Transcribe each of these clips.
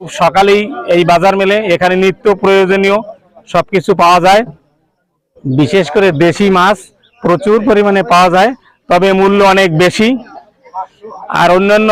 সকালেই এই বাজার মেলে এখানে নিত্য প্রয়োজনীয় সব কিছু পাওয়া যায়। বিশেষ করে দেশি মাছ প্রচুর পরিমাণে পাওয়া যায় তবে মূল্য অনেক বেশি। আর অন্যান্য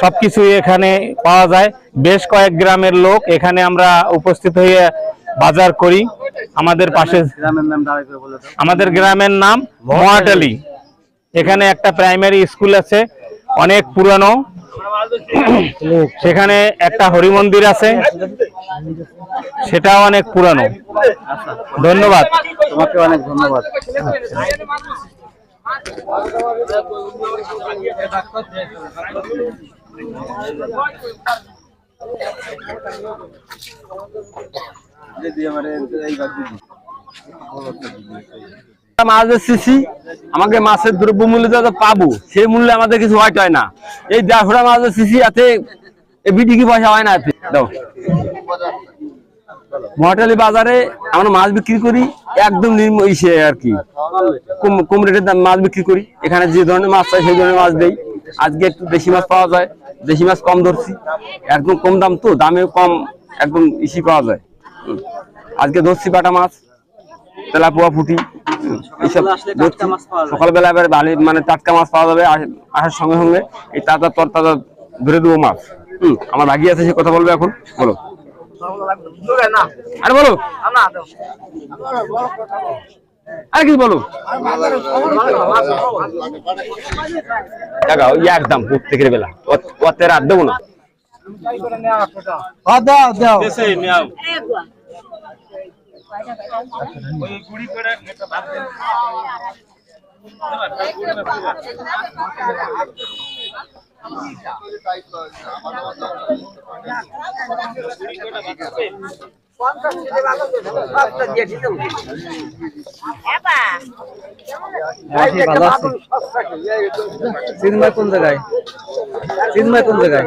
সবকিছু এখানে পাওয়া যায়। বেশ কয়েক গ্রামের লোক এখানে আমরা উপস্থিত হয়ে বাজার করি। আমাদের পাশে আমাদের গ্রামের নাম মোয়াটালি এখানে একটা প্রাইমারি স্কুল আছে অনেক পুরানো। সেখানে একটা হরি মন্দির আছে। সেটাও অনেক পুরানো। ধন্যবাদ। তোমাকে অনেক ধন্যবাদ। মাছ বেচতেছি, আমাকে মাছের দ্রব্য মূল্য যত পাবো, সেই মূল্যে আমাদের কিছু হয় টয় না। এই দেড়শোটা মাছ বেচতেছি, এতে বিটি কি পয়সা হয় না এতে? মহাটালি বাজারে আমরা মাছ বিক্রি করি, একদম ইসে আর কি। কম রেটের দাম মাছ বিক্রি করি। এখানে যে ধরনের মাছ চাই, সেই ধরনের মাছ দেই। আজকে একটু দেশি মাছ পাওয়া যায় দেশি মাছ কম ধরছি। একদম কম দাম তো দামে কম, একদম ইসি পাওয়া যায়। আজকে ধরছি বাটা মাছ, তেলাপুয়া ফুটি। এইসব। সকালবেলা এবার ভালো মানে টাটকা মাছ পাওয়া যাবে আসার সঙ্গে সঙ্গে এই তাজা তর তাজা ধরে দেবো মাছ। হুম। আমার ভাগি আছে সে কথা বলবে এখন। বলো। আরে বলো। আরে কি বলো? ওই একদম প্রত্যেকের বেলা। ওতে রাত দেবো না। দাও দাও। আছে চিন্ময় কোন জায়গায়? চিন্ময় কোন জায়গায়?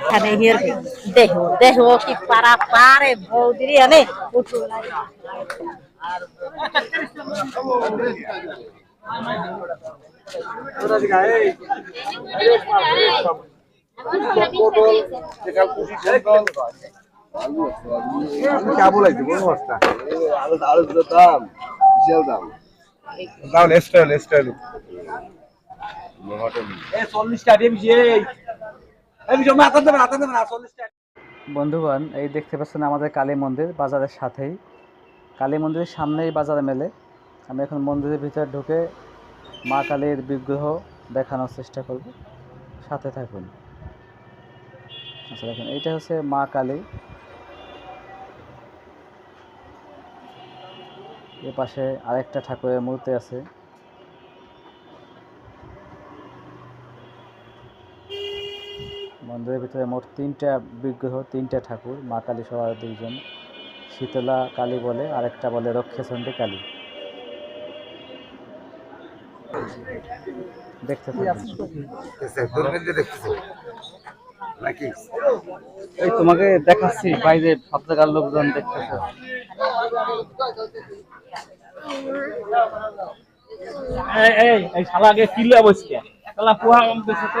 এখানে হিয়ার দেহ দেহ কি পারা পারে বৌদিরি আনে উঠু কেমন লাগছে বলো মাছটা আলু আলু দাম বিশাল দাম। দাম স্টাইল স্টাইল বন্ধুগণ এই দেখতে পাচ্ছেন আমাদের কালী মন্দির বাজারের সাথেই। কালী মন্দিরের সামনেই বাজার মেলে। আমি এখন মন্দিরের ভিতরে ঢুকে মা কালীর বিগ্রহ দেখানোর চেষ্টা করব। সাথে থাকুন। আচ্ছা দেখুন এইটা হচ্ছে মা কালী। এ পাশে আরেকটা ঠাকুরের মূর্তি আছে। মন্দিরের ভিতরে মোট তিনটা বিগ্রহ তিনটা ঠাকুর মা কালী সহ আরও দুইজন। শীতলা কালী বলে আরেকটা বলে রক্ষেচণ্ডী কালী। দেখতে নাকি? এই তোমাকে দেখাচ্ছি বাইরে সব জায়গার লোকজন দেখতেছে। এই এই এই শালা আগে কিলো বসছে? শালা পুহা কম বেশি তো।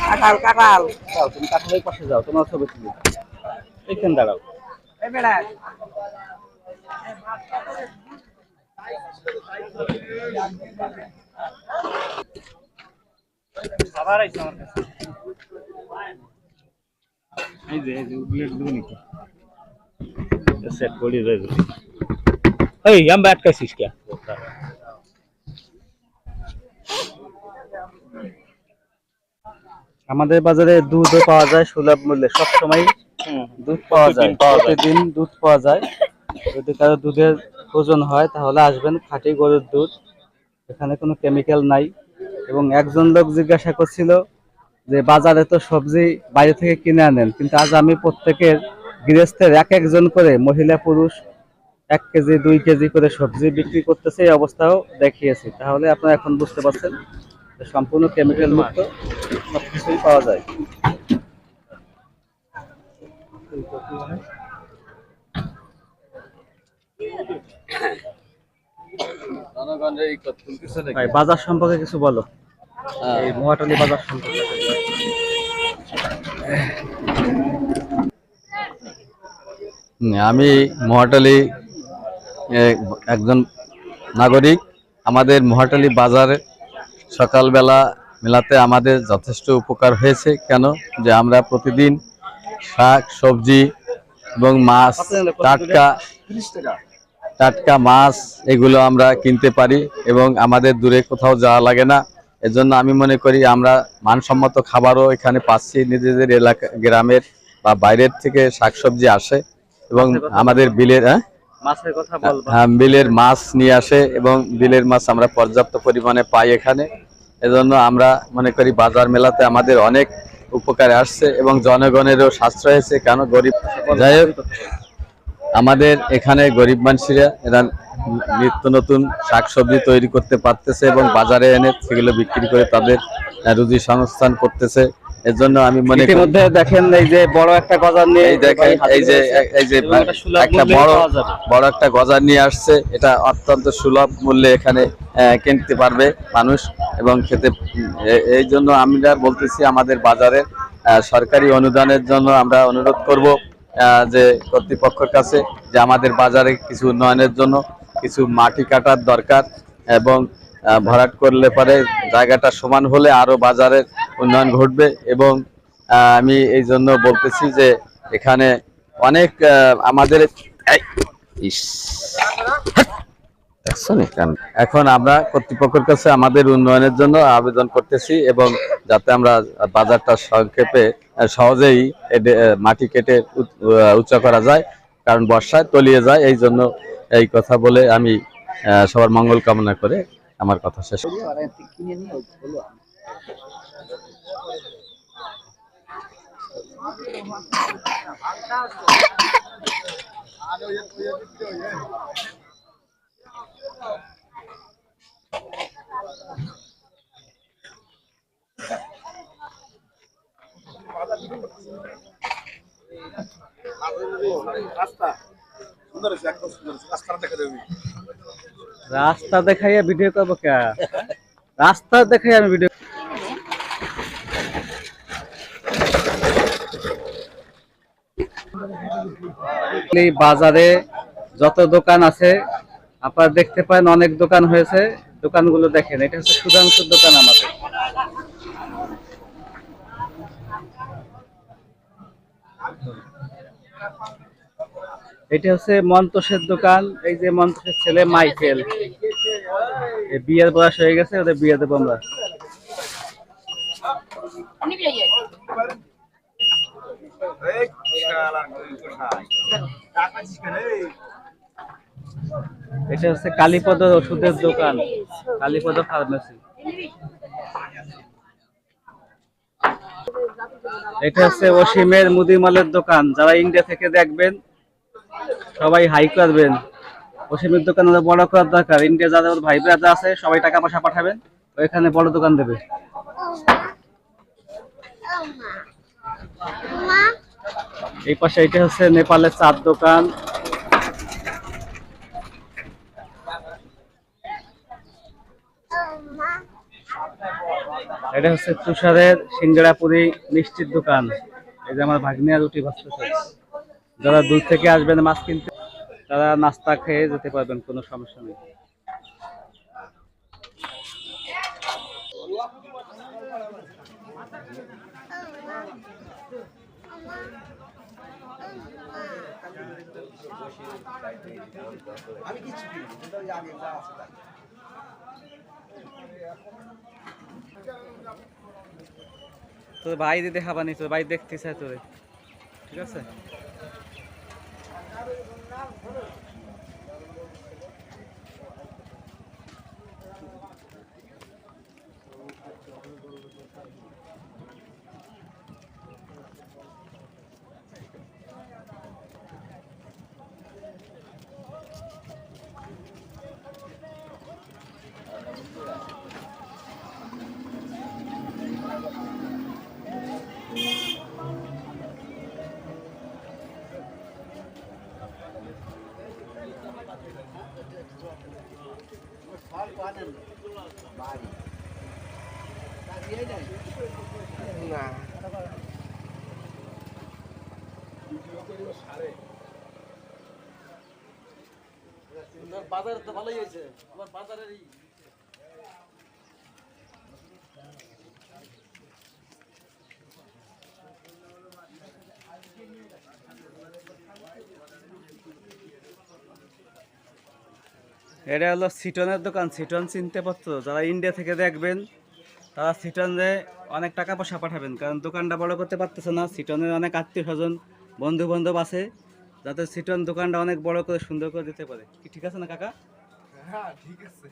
কাঁঠাল কাঁঠাল। যাও তুমি কাঁঠালের পাশে যাও তোমার ছবি তুলি। এইখানে দাঁড়াও। এই আমরা আটকাইছিস কে? আমাদের বাজারে দুধও পাওয়া যায় সুলভ মূল্যে। সবসময় দুধ পাওয়া যায়। প্রতিদিন দুধ পাওয়া যায়। যদি কারও দুধের প্রয়োজন হয় তাহলে আসবেন খাঁটি গরুর দুধ। এখানে কোনো কেমিক্যাল নাই। এবং একজন লোক জিজ্ঞাসা করছিল যে বাজারে তো সবজি বাইরে থেকে কিনে আনেন কিন্তু আজ আমি প্রত্যেকের গৃহস্থের এক একজন করে মহিলা পুরুষ এক কেজি দুই কেজি করে সবজি বিক্রি করতেছে এই অবস্থাও দেখিয়েছি। তাহলে আপনারা এখন বুঝতে পারছেন সম্পূর্ণ কেমিক্যাল মুক্ত সবকিছুই পাওয়া যায়। বাজার সম্পর্কে কিছু বলো। এই মহাটালী বাজার সম্পর্কে। আমি মহাটালী একজন নাগরিক আমাদের মহাটালী বাজারে সকালবেলা মেলাতে আমাদের যথেষ্ট উপকার হয়েছে। কেন? যে আমরা প্রতিদিন শাক, সবজি এবং মাছ, টাটকা টাটকা মাছ এগুলো আমরা কিনতে পারি এবং আমাদের দূরে কোথাও যাওয়া লাগে না। এজন্য আমি মনে করি আমরা মানসম্মত খাবারও এখানে পাচ্ছি। নিজেদের এলাকা, গ্রামের বা বাইরের থেকে শাকসবজি আসে এবং আমাদের বিলের হ্যাঁ? মাছের কথা বলব। হ্যাঁ বিলের মাছ নিয়ে আসে এবং বিলের মাছ আমরা পর্যাপ্ত পরিমাণে পাই এখানে। এজন্য আমরা মনে করি বাজার মেলাতে আমাদের অনেক উপকারে আসছে এবং জনগণেরও সাশ্রয় হয়েছে, কেন গরিব যাই আমাদের এখানে গরিব মানুষেরা এরা নিত্য নতুন শাকসবজি তৈরি করতে পারতেছে এবং বাজারে এনে সেগুলো বিক্রি করে তাদের রুজি সংস্থান করতেছে। এর জন্য আমি মনে করি ইতিমধ্যে দেখেন এই যে বড় একটা গজার নিয়ে এই দেখেন এই যে এই যে একটা বড় বড় একটা গজার নিয়ে আসছে। এটা অত্যন্ত সুলভ মূল্যে এখানে কিনতে পারবে মানুষ এবং খেতে এই জন্য আমরা বলতেছি আমাদের বাজারে সরকারি অনুদানের জন্য আমরা অনুরোধ করব আহ, যে কর্তৃপক্ষের কাছে যে আমাদের বাজারে কিছু উন্নয়নের জন্য কিছু মাটি কাটার দরকার এবং ভরাট করলে পরে জায়গাটা সমান হলে আরও বাজারের উন্নয়ন ঘটবে এবং আমি এই জন্য বলতেছি যে এখানে অনেক আমাদের? এখন আমরা কর্তৃপক্ষের কাছে আমাদের উন্নয়নের জন্য আবেদন করতেছি এবং যাতে আমরা বাজারটা সংক্ষেপে সহজেই মাটি কেটে উচ- করা যায়, কারণ বর্ষায় তলিয়ে যায়, এই জন্য এই কথা বলে আমি সবার মঙ্গল কামনা করে আমার কথা শেষ রাস্তা দেখাইয়া ভিডিও করব কে? রাস্তা দেখাই আমি ভিডিও এই বাজারে যত দোকান আছে আপনারা দেখতে পান অনেক দোকান হয়েছে। দোকানগুলো দেখেন এটা হচ্ছে সুধাংশুর দোকান আমাদের। এটা হচ্ছে মন্তোষের দোকান এই যে মন্তোষের ছেলে মাইকেল। বিয়ের বয়স হয়ে গেছে ওদের বিয়ে দেবো আমরা। এটা হচ্ছে কালীপদ ওষুধের দোকান কালীপদ ফার্মেসি এটা হচ্ছে অসীমের মুদিমালের দোকান, যারা ইন্ডিয়া থেকে দেখবেন, সবাই হাই করবেন। অসীমের দোকান বড় করার দরকার। ইন্ডিয়া যাদের ভাই ব্রাদার আছে, সবাই টাকা পয়সা পাঠাবেন, ওইখানে বড় দোকান দেবে। এই পাশে এটা হচ্ছে নেপালের চার দোকান। এটা হচ্ছে তুষারের সিঙ্গারাপুরি মিষ্টির দোকান। এই যে আমার ভাগ্নিয়া রুটি ভাজতেছে যারা দূর থেকে আসবেন মাছ কিনতে, তারা নাস্তা খেয়ে যেতে পারবেন, কোনো সমস্যা নেই। তোর ভাই দিতে খাবানি তোর ভাই দেখতে চাই তোরে। ঠিক আছে? বাজারে তো ভালোই হয়েছে। আমার বাজারেরই এটা হলো সিটনের দোকান। সিটন চিনতে পারতো যারা ইন্ডিয়া থেকে দেখবেন তারা সিটনে অনেক টাকা পয়সা পাঠাবেন। কারণ দোকানটা বড় করতে পারতেছে না। সিটনের অনেক আত্মীয় স্বজন বন্ধু বান্ধব আছে যাতে সিটন দোকানটা অনেক বড় করে সুন্দর করে দিতে পারে। কি ঠিক আছে না কাকা? হ্যাঁ ঠিক আছে।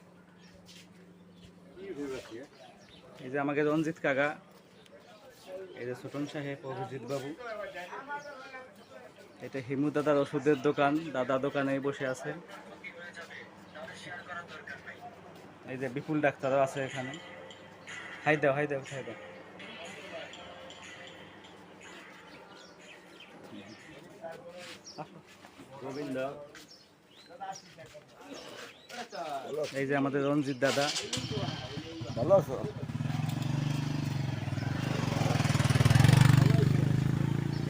এই যে আমাকে রঞ্জিত কাকা এই যে ছোটন সাহেব অভিজিৎ বাবু। এটা হিমু দাদার ওষুধের দোকান। দাদা দোকানে বসে আছে। এই যে বিপুল ডাক্তারও আছে এখানে। হাই দাও হাই দাও হাই দাও। এই যে আমাদের রঞ্জিত দাদা। ভালো আছো?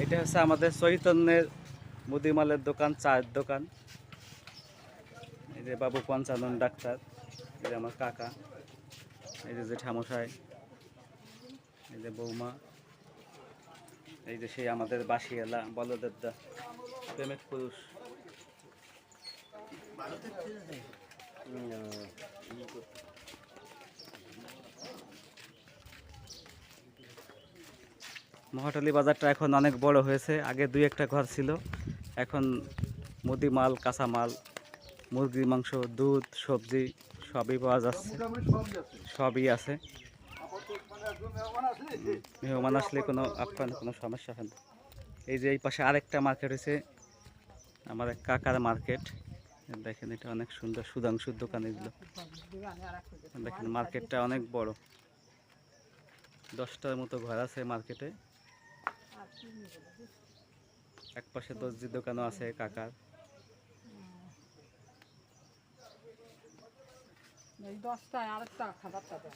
এটা হচ্ছে আমাদের চৈতন্যের মুদিমালের দোকান চায়ের দোকান। এই যে বাবু পঞ্চানন ডাক্তার। এই যে আমার কাকা। এই যে জেঠামশাই এই যে বৌমা, এই যে সেই আমাদের বাসিয়ালা বলদেব দা প্রেমিক পুরুষ। মহাটলি বাজারটা এখন অনেক বড় হয়েছে। আগে দুই একটা ঘর ছিল। এখন মুদি মাল কাঁচা মাল মুরগির মাংস, দুধ, সবজি সবই পাওয়া যাচ্ছে। সবই আছে। মেহমান আসলে কোনো, আপনার কোনো সমস্যা হয় না। এই যে এই পাশে আরেকটা মার্কেট হয়েছে, আমার এক কাকার মার্কেট দেখেন এটা অনেক সুন্দর, সুধাংশুর দোকান এগুলো। দেখেন মার্কেটটা অনেক বড়। দশটার মতো ঘর আছে মার্কেটে এক পাশে দর্জির দোকানও আছে কাকার। এই দশটায় আরেকটা খাবারটা দেন।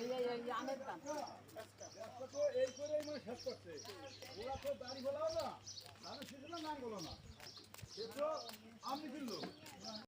এই এই এই আমের দাম।